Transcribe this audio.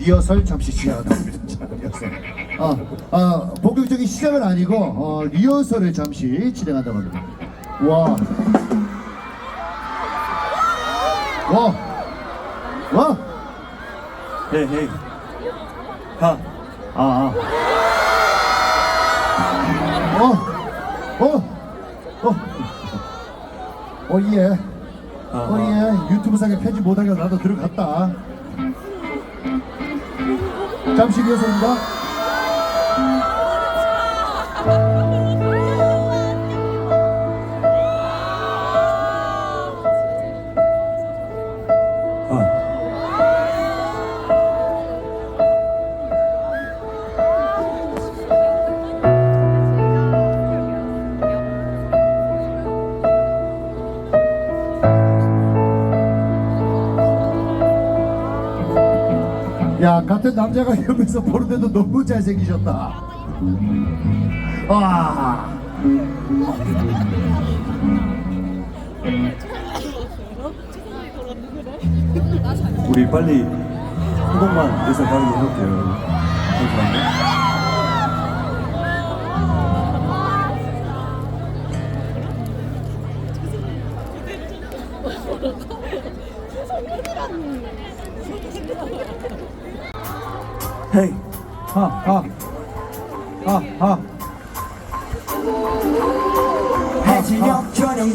리허설 잠시 리허설. 아, 아, 본격적인 시작은 아니고 어, 리허설을 잠시 진행한다고 합니다. 와. 와. 와. 헤이 헤이 하 아, 아. 어, 어, 어, 어, 예. 어, 예. 유튜브 상에 편집 못하게 나도 들어갔다. 잠시 리허설입니다. 야, 같은 남자가 옆에서 보는데도 너무 잘생기셨다. 와. 우리 빨리 한곡만 예상 가는 거 해볼게요 잠시만요 헤이 하, 하. 하, 하. 해질녘 저녁